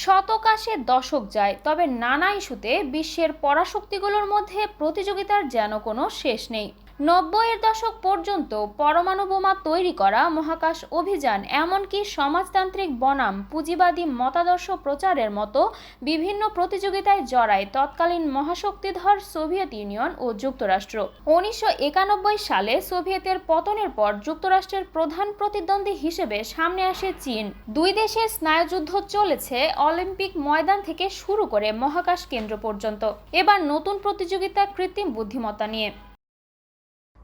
শতকাশে দশক যায় তবে নানা ইস্যুতে বিশ্বের পরাশক্তিগুলোর মধ্যে প্রতিযোগিতার যেন কোনো শেষ নেই। নব্বইয়ের দশক পর্যন্ত পরমাণু বোমা তৈরি করা মহাকাশ অভিযান, এমনকি সমাজতান্ত্রিক বনাম, পুঁজিবাদী মতাদর্শ প্রচারের মতো বিভিন্ন প্রতিযোগিতায় জড়ায় তৎকালীন মহাশক্তিধর সোভিয়েত ইউনিয়ন ও যুক্তরাষ্ট্র। উনিশশো একানব্বই সালে সোভিয়েতের পতনের পর যুক্তরাষ্ট্রের প্রধান প্রতিদ্বন্দ্বী হিসেবে সামনে আসে চীন। দুই দেশের স্নায়ুযুদ্ধ চলেছে অলিম্পিক ময়দান থেকে শুরু করে মহাকাশ কেন্দ্র পর্যন্ত। এবার নতুন প্রতিযোগিতা কৃত্রিম বুদ্ধিমত্তা নিয়ে।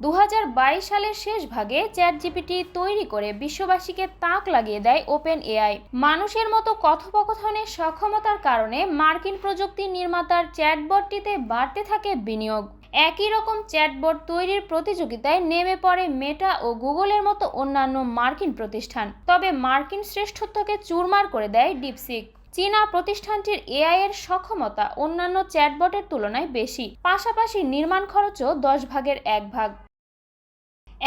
দু হাজার বাইশ সালের শেষ ভাগে চ্যাট জিপিটি তৈরি করে বিশ্ববাসীকে তাক লাগিয়ে দেয় ওপেন এআই মানুষের মতো কথোপকথনের সক্ষমতার কারণে মার্কিন প্রযুক্তি নির্মাতার চ্যাটবটটিতে বাড়তে থাকে বিনিয়োগ। একই রকম চ্যাটবট তৈরির প্রতিযোগিতায় নেমে পড়ে মেটা ও গুগলের মতো অন্যান্য মার্কিন প্রতিষ্ঠান। তবে মার্কিন শ্রেষ্ঠত্বকে চুরমার করে দেয় ডিপসিক। চীনা প্রতিষ্ঠানটির এআই এর সক্ষমতা অন্যান্য চ্যাটবটের তুলনায় বেশি, পাশাপাশি নির্মাণ খরচও দশ ভাগের এক ভাগ।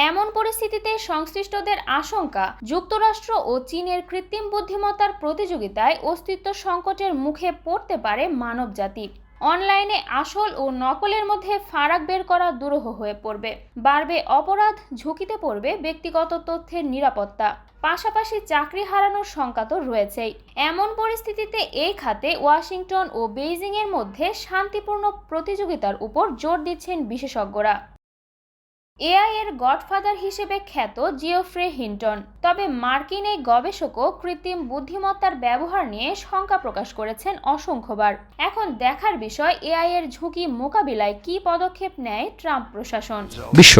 এমন পরিস্থিতিতে সংশ্লিষ্টদের আশঙ্কা, যুক্তরাষ্ট্র ও চীনের কৃত্রিম বুদ্ধিমত্তার প্রতিযোগিতায় অস্তিত্ব সংকটের মুখে পড়তে পারে মানবজাতি অনলাইনে আসল ও নকলের মধ্যে ফারাক বের করা দুরূহ হয়ে পড়বে। বাড়বে অপরাধ, ঝুঁকিতে পড়বে ব্যক্তিগত তথ্যের নিরাপত্তা। পাশাপাশি চাকরি হারানোর শঙ্কা তো রয়েছেই। এমন পরিস্থিতিতে এই খাতে ওয়াশিংটন ও বেইজিংয়ের মধ্যে শান্তিপূর্ণ প্রতিযোগিতার উপর জোর দিচ্ছেন বিশেষজ্ঞরা। এআই এর গডফাদার হিসেবে খ্যাত জিওফ্রে হিন্টন। তবে মার্কিন এই গবেষকও কৃত্রিম বুদ্ধিমত্তার ব্যবহার নিয়ে শঙ্কা প্রকাশ করেছেন অসংখ্যবার। এখন দেখার বিষয় এআই এর ঝুঁকি মোকাবিলায় কি পদক্ষেপ নেয় ট্রাম্প প্রশাসন। বিশ্ব।